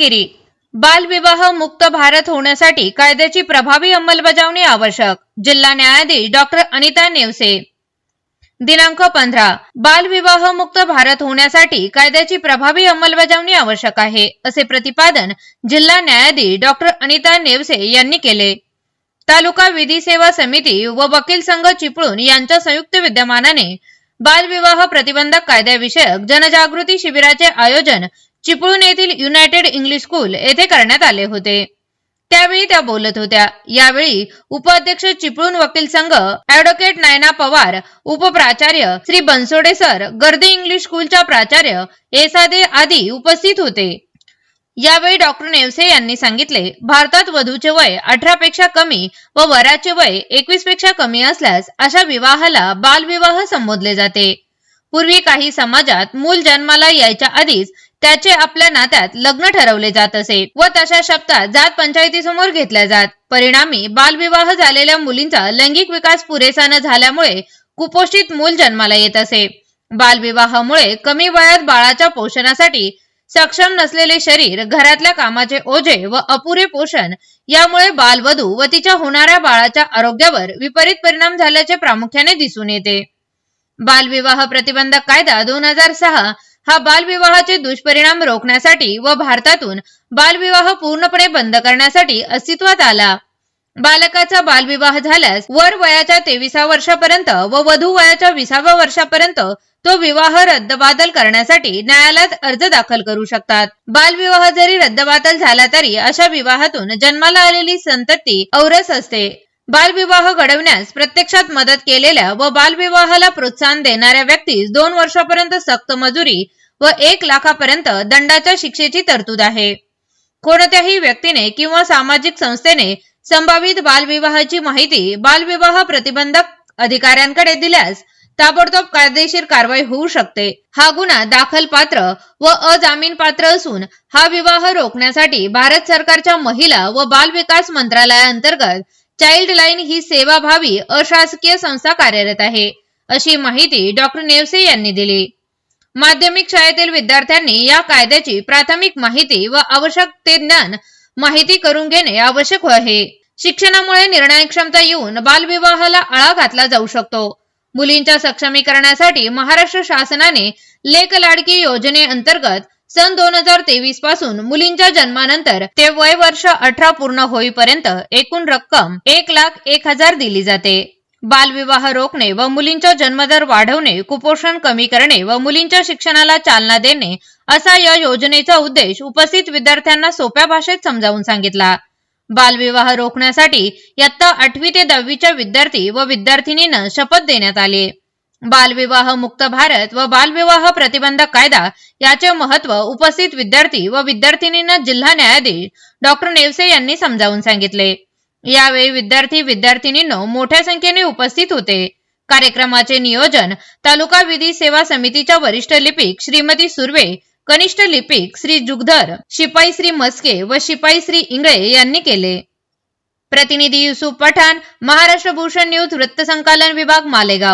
रत्नागिरी. बालविवाह मुक्त भारत होण्यासाठी कायद्याची प्रभावी अंमलबजावणी आवश्यक जिल्हा न्यायाधीश डॉक्टर अनिता नेवसे. दिनांक पंधरा. बालविवाह मुक्त भारत होण्यासाठी कायद्याची प्रभावी अंमलबजावणी आवश्यक आहे असे प्रतिपादन जिल्हा न्यायाधीश डॉक्टर अनिता नेवसे यांनी केले. तालुका विधी सेवा समिती व वकील संघ चिपळूण यांच्या संयुक्त विद्यमानाने बालविवाह प्रतिबंधक कायद्याविषयक जनजागृती शिबिराचे आयोजन चिपळूण येथील युनायटेड इंग्लिश स्कूल येथे करण्यात आले होते. त्यावेळी त्या बोलत होत्या. यावेळी उपाध्यक्ष चिपळूण वकील संघ अॅडव्होकेट नायना पवार उपप्राचार्य श्री बनसोडे सर गर्दे इंग्लिश स्कूलच्या प्राचार्य एसादे आदी उपस्थित होते. यावेळी डॉक्टर नेवसे यांनी सांगितले भारतात वधूचे वय अठरा पेक्षा कमी व वराचे वय एकवीसपेक्षा कमी असल्यास अशा विवाहाला बालविवाह संबोधले जाते. पूर्वी काही समाजात मूल जन्माला यायच्या आधीच त्याचे आपल्या नात्यात लग्न ठरवले जात असे व तशा शब्दात जात पंचायतीसमोर घेतल्या जात. परिणामी बालविवाह झालेल्या मुलींचा लैंगिक विकास पुरेसा न झाल्यामुळे कुपोषित मूल जन्माला येत असे. बालविवाहामुळे कमी वयात बाळाच्या पोषणासाठी सक्षम नसलेले शरीर घरातल्या कामाचे ओझे व अपुरे पोषण यामुळे बालवधू व तिच्या होणाऱ्या बाळाच्या आरोग्यावर विपरीत परिणाम झाल्याचे प्रामुख्याने दिसून येते. बालविवाह प्रतिबंधक कायदा दोन हजार सहा हा बालविवाहाचे दुष्परिणाम रोखण्यासाठी व भारतातून बालविवाह पूर्णपणे बंद करण्यासाठी अस्तित्वात आला. बालकाचा बालविवाह झाल्यास वर वयाच्या तेविसा वर्षापर्यंत व वधू वयाच्या विसाव्या वर्षापर्यंत तो विवाह रद्दबादल करण्यासाठी न्यायालयात अर्ज दाखल करू शकतात. बालविवाह जरी रद्दबादल झाला तरी अशा विवाहातून जन्माला आलेली संतती औरस असते. बालविवाह घडवण्यास प्रत्यक्षात मदत केलेल्या व बालविवाहाला प्रोत्साहन देणाऱ्या व्यक्तीस दोन वर्षापर्यंत सक्त मजुरी व एक लाखापर्यंत दंडाच्या शिक्षेची तरतूद आहे. कोणत्याही व्यक्तीने किंवा सामाजिक संस्थेने संभावित बालविवाहाची माहिती बालविवाह प्रतिबंधक अधिकाऱ्यांकडे दिल्यास ताबडतोब कायदेशीर कारवाई होऊ शकते. हा गुन्हा दाखल पात्र व अजामीन पात्र असून हा विवाह रोखण्यासाठी भारत सरकारच्या महिला व बाल विकास मंत्रालयाअंतर्गत चाइल्ड लाईन ही सेवाभावी अशासकीय संस्था कार्यरत आहे अशी माहिती डॉक्टर नेवसे यांनी दिली. माध्यमिक शाळेतील विद्यार्थ्यांनी या कायद्याची प्राथमिक माहिती व आवश्यक ते ज्ञान माहिती करून घेणे आवश्यक आहे. शिक्षणामुळे निर्णय क्षमता येऊन बालविवाहाला आळा घातला जाऊ शकतो. मुलींच्या सक्षमीकरणासाठी महाराष्ट्र शासनाने लेख लाडकी योजनेअंतर्गत सन दोन हजार तेवीसपासून मुलींच्या जन्मानंतर ते वय वर्ष अठरा पूर्ण होईपर्यंत एकूण रक्कम एक लाख एक हजार दिली जाते. बालविवाह रोखणे व मुलींचा जन्मदर वाढवणे कुपोषण कमी करणे व मुलींच्या शिक्षणाला चालना देणे असा या योजनेचा उद्देश उपस्थित विद्यार्थ्यांना सोप्या भाषेत समजावून सांगितला. बालविवाह रोखण्यासाठी इयत्ता आठवी ते दहावीच्या विद्यार्थी व विद्यार्थिनींना शपथ देण्यात आली. बालविवाह मुक्त भारत व बालविवाह प्रतिबंधक कायदा याचे महत्त्व उपस्थित विद्यार्थी व विद्यार्थिनींना जिल्हा न्यायाधीश डॉक्टर नेवसे यांनी समजावून सांगितले. यावेळी विद्यार्थी विद्यार्थिनींनो मोठ्या संख्येने उपस्थित होते. कार्यक्रमाचे नियोजन तालुका विधी सेवा समितीच्या वरिष्ठ लिपिक श्रीमती सुर्वे कनिष्ठ लिपिक श्री जुगधर शिपाई श्री मस्के व शिपाई श्री इंगळे यांनी केले. प्रतिनिधी युसुफ पठाण महाराष्ट्र भूषण न्यूज वृत्तसंकलन विभाग मालेगाव.